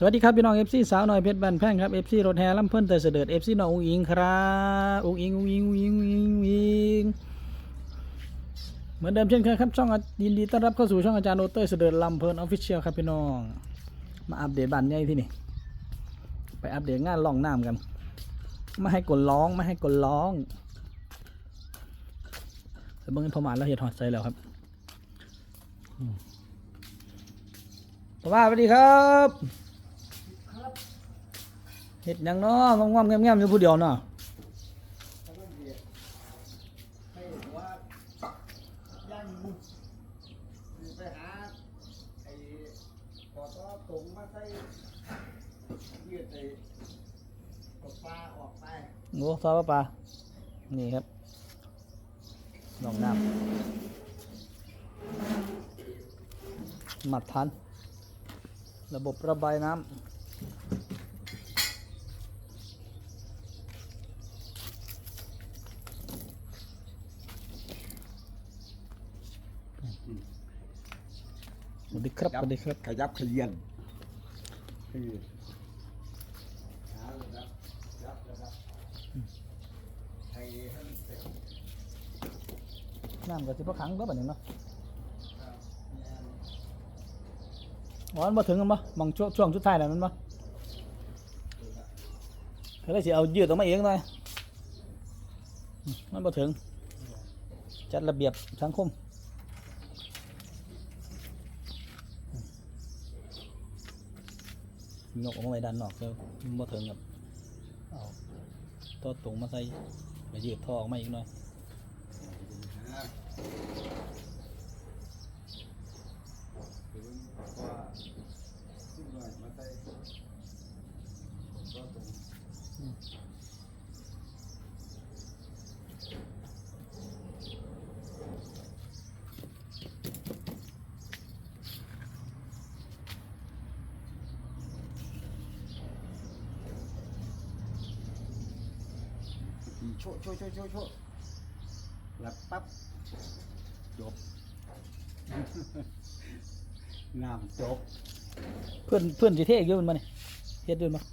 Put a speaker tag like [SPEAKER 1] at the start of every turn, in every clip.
[SPEAKER 1] สวัสดีครับพี่น้องเอฟซีสาวหน่อยเพชรบันแพงครับเอฟซีรถแห่ลำเพิ่นเตยเสด็จเอฟซีน้องอุ้งอิงครับอุ้งอิงอุ้งอิงอุ้งอิงอุ้งอิงเหมือนเดิมเช่นเคยครับช่องยินดีต้อนรับเข้าสู่ช่องอาจารย์โอเต้ยเสด็จลำเพิ่นออฟฟิเชียลครับพี่น้อง มาอัปเดตบ้านใหญ่ที่นี่ ไปอัปเดตงานล่องน้ำกัน ไม่ให้กดร้องไม่ให้กดร้องแต่เบิ่งพอมาแล้วเห็ดหอดใจแล้วครับสวัสดีครับ เห็ดหยังเนาะงอมๆแง้มๆอยู่ผู้เดียวเนาะ
[SPEAKER 2] ให้ว่าย่างมุกไปหาไอ้ปอตอตรงมาใส่ยืดไอ้กบปลาออกไป
[SPEAKER 1] โอ้ซอสปลา นี่ครับลองน้ำหมัดทัน ระบบระบายน้ำ วัสดีครับสวัสดีครับ
[SPEAKER 2] ขยับขยันคือหาเลยครับยับเลยครับให้ให้มันเสร็จ
[SPEAKER 1] น้ำก็สิพอขังก็แบบนี้เนาะ
[SPEAKER 2] ครับเนี่ย
[SPEAKER 1] อ๋อมันมาถึงกันปะมองช่วงช่วงสุดท้ายแล้วมันปะเขาเลยสิเอายืดออกมาเองหน่อยอืมมันมาถึง จัดระเบียบสังคม นกออกมาไว้ด้านนอกแล้วมาถึงกับเอาตัวตรงมาใส่ไปยืดท่อออกมาอีกหน่อย
[SPEAKER 2] หาถึงว่าขึ้นหน่อยมาใส่ก็ตรง โชว์โชว์โชว์โชว์โชว์หลับปั๊บจบงามจบ
[SPEAKER 1] เพื่อนเพื่อนสิเท่อีกเยอะมันมาเนี่ยเฮ็ดด้วยมั้ย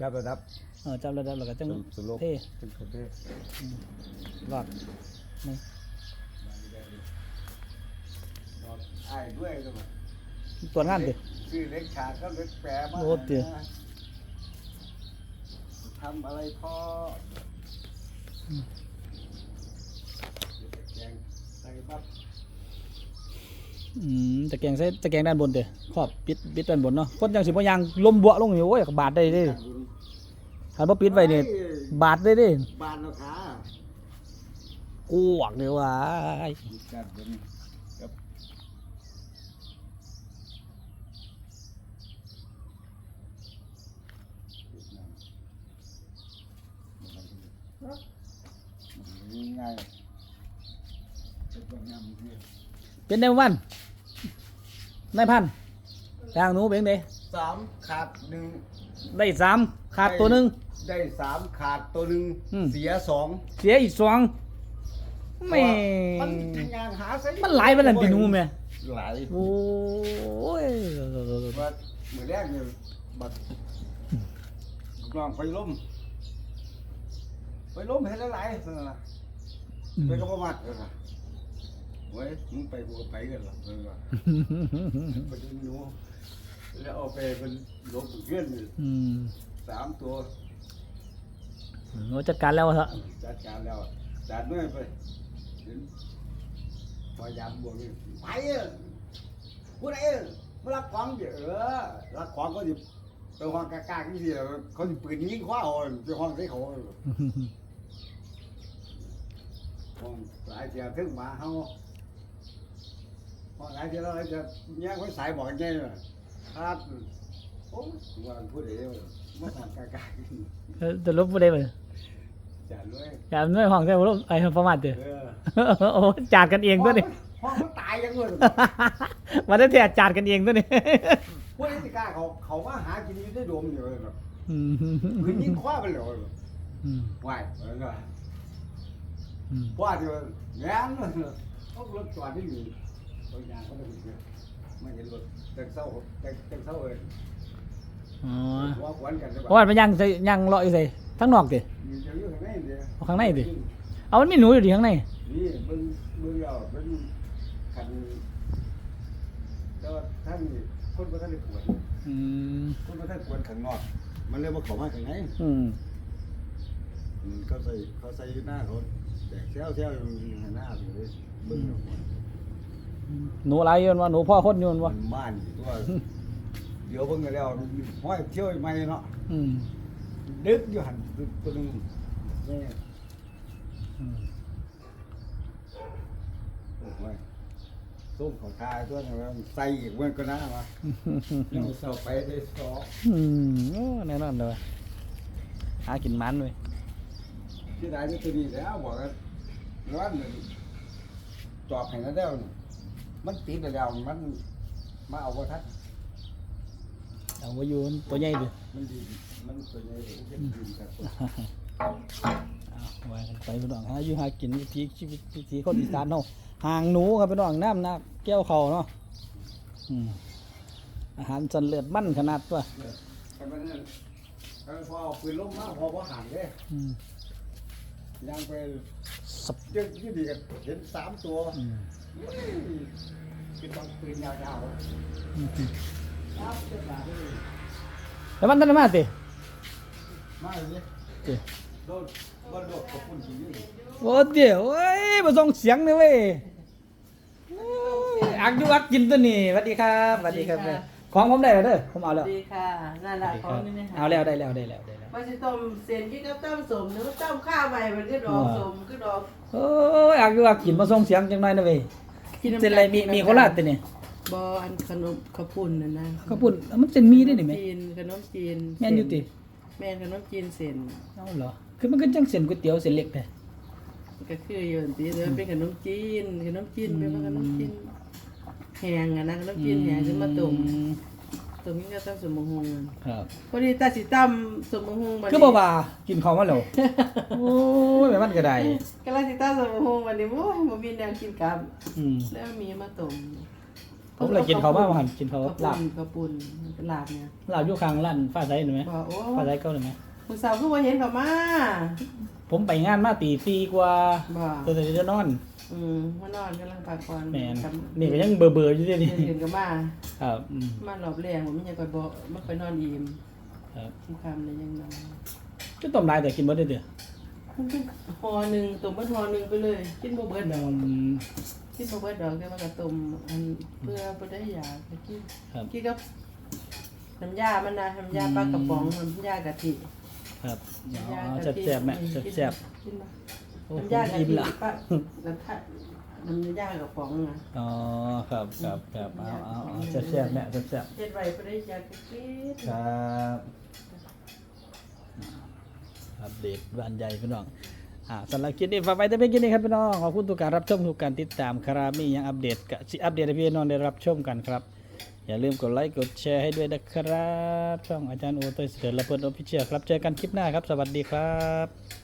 [SPEAKER 2] จับระดับ
[SPEAKER 1] เออจำระดับแล้วก็จัง
[SPEAKER 2] สโลป
[SPEAKER 1] เท่
[SPEAKER 2] เป็นคนเท่
[SPEAKER 1] รอดนี่
[SPEAKER 2] ไอ้ด้วยก็มา
[SPEAKER 1] ตรวจงานดิ
[SPEAKER 2] ซื้อเล็กขาดก็เล็กแปรมา
[SPEAKER 1] โอ้เตี๋ย
[SPEAKER 2] ทำอะไรพอ
[SPEAKER 1] ตะแกรงใส่ตะแกรงด้านบนเด้อครอบปิดปิดด้านบนเนาะคนจังสิบ่ยางลมบัวลงอยู่โอ้ยบาดได้เด้คันบ่ปิดไว้นี่บาดได้เด้
[SPEAKER 2] บานแล้วขา
[SPEAKER 1] กวกเด้อว่า
[SPEAKER 2] จัดเป็นกับ ง่ายเป็นตัวงามที่
[SPEAKER 1] เป็นได้วันนายพันทางหนูเป็นได
[SPEAKER 2] สามขาดหนึ่ง
[SPEAKER 1] ได้สามขาดตัวหนึง
[SPEAKER 2] ได้สามขาดตัวหนึ่ง
[SPEAKER 1] อืม
[SPEAKER 2] เสียสอง
[SPEAKER 1] เสียอีกสองแม่
[SPEAKER 2] มันทำงานหาใส่
[SPEAKER 1] มันหลายปานนั้นติหนูแม่
[SPEAKER 2] หลาย
[SPEAKER 1] โอ้ย
[SPEAKER 2] ว่าเมื่อแรกเนี่ยบัดกลองไฟล้มไฟล้มเห็นหลายๆสั่นน่ะ ไปก็ประมาทเลยนะเว้ยมึงไปกูก็ไปกันหรอกเออไปดูหนูแล้วเอาไปเป็นลบเพื่อนอยู่
[SPEAKER 1] อืม
[SPEAKER 2] สามตัว
[SPEAKER 1] หนูจัดการแล้วเหรอ
[SPEAKER 2] จัดการแล้วจัดด้วยไปเห็นพยายามบวกนี่ไปเอ้ยพูดอะไรเอ้ยมารักของเดี๋ยวเออรักของก็ดิไปห้องกากๆนี่สิเขาจะปืนยิงคว้าเอาไปห้องใส่เขา ห้องหลายเดียวถึงมาเฮาห้องหลายเดียวแล้วจะแย่งไว้สายบอกไงล่ะครับโอ้ยว่าพูดเองมาห้องกากๆนี่
[SPEAKER 1] จะลบบ่ได้บ่
[SPEAKER 2] จัดด้วย
[SPEAKER 1] อย่าไม่ห้องใช่บ่ลบไอ้ประมาทเด้อ
[SPEAKER 2] เออ
[SPEAKER 1] โอ้จาดกันเองตัวนี้
[SPEAKER 2] ห้องมันตายยังเงิน
[SPEAKER 1] มาได้แต่จาดกันเองตัวนี้
[SPEAKER 2] พวกนี้สิกล้าเขาเขามาหากินอยู่ได้ดมอยู่เลยแบบ
[SPEAKER 1] อืม
[SPEAKER 2] ปืนยิงคว้าไปเลย
[SPEAKER 1] อืม
[SPEAKER 2] ไหวเออก็
[SPEAKER 1] อืม
[SPEAKER 2] ว่าเดียวแง้มเลยเขารถจอดที่อยู่ตัวยางเขาไม่เห็นเลยไม่เห็นรถเต็มเศร้าเต็มเต็มเศร้าเลย
[SPEAKER 1] อ๋อ
[SPEAKER 2] ว่าขวัญกันได้
[SPEAKER 1] เพราะว่ามันยังใส่ยังเลาะอยู่ใส่ทั้งนอกติ
[SPEAKER 2] มีจะอยู่ข้างในเดียว
[SPEAKER 1] เอาข้างในดิเอามันมีหนูอยู่ดิข้างใน
[SPEAKER 2] นี่เบิ่งเบิ่งแล้วเป็นคันแล้วท่านนี่คนบ่ทันได้ขวน
[SPEAKER 1] อืม
[SPEAKER 2] คนบ่ทันขวนข้างนอก มันเลยบ่เข้ามาข้างใน
[SPEAKER 1] อืม
[SPEAKER 2] อืมเขาใส่เขาใส่อยู่หน้าเขา แตกแซวแซวอยู่หน้าเลยเบิ่งแล้ว
[SPEAKER 1] หนูอะไรโยนว่าหนูพ่อคนโยน
[SPEAKER 2] มั
[SPEAKER 1] ว่าน
[SPEAKER 2] บ้านตัวเดี๋ยวเบิ่งกันแล้วห้อยเที่ยวใหม่เนาะ
[SPEAKER 1] อืม
[SPEAKER 2] ดึกอยู่หันตัวนึงนี่
[SPEAKER 1] อืม
[SPEAKER 2] โอ้ยส้มขอทายตัวนึงใส่อีกเว้นก็น่าวะยังเสาไปได้สอง
[SPEAKER 1] อืมโอ้แน่นอนเลยว่ะหากินมันเว้ย
[SPEAKER 2] ที่ไหนจะตัวนี้แล้วบอกกัน ร้อนเลยจอบให้นะเด้วมันติดแล้วมันมาเอาบ่ทัน
[SPEAKER 1] เอาไว้อยู่ตัวใหญ่ดิ
[SPEAKER 2] มันดีมันตัวใหญ่มันจะดีกับคน
[SPEAKER 1] เอาไว้กันไปพี่น้องหาอยู่หากินวิถีชีวิตวิถีคนอีสานเนาะห่างหนูครับพี่น้องน้ำหนักแก้วเขาเนาะอืมอาหารสันเลือดมั่นขนาดตัว
[SPEAKER 2] กันมันนั่นกันพอเอาปืนล้มมาพอพอหันเลย
[SPEAKER 1] อืม
[SPEAKER 2] ยังไป
[SPEAKER 1] สับ
[SPEAKER 2] เยอะยี่ดีกันเห็นสามตัว
[SPEAKER 1] อืม
[SPEAKER 2] เป็นบางปืนยาว
[SPEAKER 1] อืม
[SPEAKER 2] ๆครับเจ้าหน้าที่
[SPEAKER 1] แล้วมันตันมาติ
[SPEAKER 2] มาเลย
[SPEAKER 1] ติ
[SPEAKER 2] โดนโดนโดดกับปุ่นสีนี่
[SPEAKER 1] โอ้เดี๋ยวเว้ยมาส่งเสียงเลยเว้ยโอ้ยอักอยู่อักกินตัวนี้สวัสดีครับสวัสดีครับ
[SPEAKER 3] สวัสดีค่ะ
[SPEAKER 1] ของผมได้แล้วเด้อผมเอาแล้ว
[SPEAKER 3] ดีค่ะนั่นแหละของนี่นะ
[SPEAKER 1] เอาแล้วได้แล้วได้แล้วได้แล้ว
[SPEAKER 3] ว่าจะต้มเส้นที่กับต้มสมหรือว่าต้มข้าวใหม่มันก็ดอกสมก็ดอก
[SPEAKER 1] โอ้ยอักอยู่อักกินมาส่งเสียงจังหน่อยนะเว้ยำเส้นอะไรมีมีโคราชตัวนี้
[SPEAKER 3] บออันขนมข้าวปุ้นน่ะนะ
[SPEAKER 1] ข้าวปุ้นเอามันเส้นมีได้นี่ไหม
[SPEAKER 3] จีนขนมจีน
[SPEAKER 1] แม่นอยู่ติ
[SPEAKER 3] แม่นขนมจีนเส้น
[SPEAKER 1] เอาเหรอคือมันก็จังเส้นก๋วยเตี๋ยวเส้นเล็กแต่
[SPEAKER 3] ก็คืออยู่ตีเดิมเป็นขนมจีนขนมจีนเป็นว่าขนมจีน แห้งอะนะขนมจีนแห้งขึ้นมาต้มต้มนี่ก็ต้มสมมง
[SPEAKER 1] ครับ
[SPEAKER 3] พอดีตาสิตั้มสมมงบัด
[SPEAKER 1] คือบ่ว่ากินข้าวมาแล้วโอ้ยแบบมันก็ได้
[SPEAKER 3] กำลังสิตั้มสมมงวันนี้โอ้ยบ่มีแนวกินกับ
[SPEAKER 1] อืม
[SPEAKER 3] แล้วมีมาต้ม
[SPEAKER 1] ผมเลยกินข้าวมาบ่หันกินข้าว
[SPEAKER 3] ข้าว
[SPEAKER 1] ลาบ
[SPEAKER 3] ปุ่นข้าวปุ่นเป็นลาบเนี่ย
[SPEAKER 1] ลาบอยู่ข้างร้านฟ้าใสเห็นไหม
[SPEAKER 3] บอกโอ้
[SPEAKER 1] ฟ้าใสเก่าเห็นไหม
[SPEAKER 3] ผู้สาวคือว่าเห็นเขามา
[SPEAKER 1] ผมไปงานมาตีสี่กว่า
[SPEAKER 3] บอก
[SPEAKER 1] ตัวจะนอน
[SPEAKER 3] อืมมานอนกำลังพักผ่อน
[SPEAKER 1] แม่น
[SPEAKER 3] กับ
[SPEAKER 1] นี่ก็ยังเบื่อๆอยู่เด้
[SPEAKER 3] เห็
[SPEAKER 1] นี่
[SPEAKER 3] นเห็นก็มา
[SPEAKER 1] ครับอืม
[SPEAKER 3] มารอบแรงผมไม่อยากไปบอกไม่ค่อยนอนอิ่ม
[SPEAKER 1] ครับ
[SPEAKER 3] ทุกคำเลยยังนอน
[SPEAKER 1] ก็ต้มลายแต่กินบ่ได้เด้อ
[SPEAKER 3] มันเป็นห่อหนึ่งตุ่มเป็นห่อหนึ่งไปเลยกินบ่เบิดดอก
[SPEAKER 1] อืม
[SPEAKER 3] กินบ่เบิดดอกแต่ว่าก็ตุ่มอันเพื่อบ่ได้ยาก็กิน
[SPEAKER 1] ครับ
[SPEAKER 3] กินกับน้ำยามันนะน้ำยาปลากระป๋องน้ำยากะทิ
[SPEAKER 1] ครับอ๋
[SPEAKER 3] น้ำยา
[SPEAKER 1] อกะ
[SPEAKER 3] ทิ
[SPEAKER 1] แซ่บๆแม่แซ่บ
[SPEAKER 3] กินบ่
[SPEAKER 1] ๆ โอ้
[SPEAKER 3] น้ำยากะ
[SPEAKER 1] อิ่ม
[SPEAKER 3] ทิ
[SPEAKER 1] ละ
[SPEAKER 3] ปะน้ำทะน้ำยากระป๋องนะ
[SPEAKER 1] อ๋อครับครับครับเอาเอาเอาแซ่บๆแม่แซ่บ
[SPEAKER 3] เฮ็ดไว้บ่ได้ยากะทิ
[SPEAKER 1] ๆครับอัปเดตบ้านใหญ่พี่น้องอ่าสำหรับคลิปนี้ฝากไว้แต่เพียงแค่นี้ครับพี่น้องขอบคุณทุกการรับชมทุกการติดตามครับมีอย่างอัปเดตก็สิอัปเดตให้พี่น้องได้รับชมกันครับ อย่าลืมกดไลค์กดแชร์ให้ด้วยนะครับ ช่องอาจารย์โอเตอร์เสด็จและเพื่อนออฟฟิเชียลครับเจอกันคลิปหน้าครับ สวัสดีครับ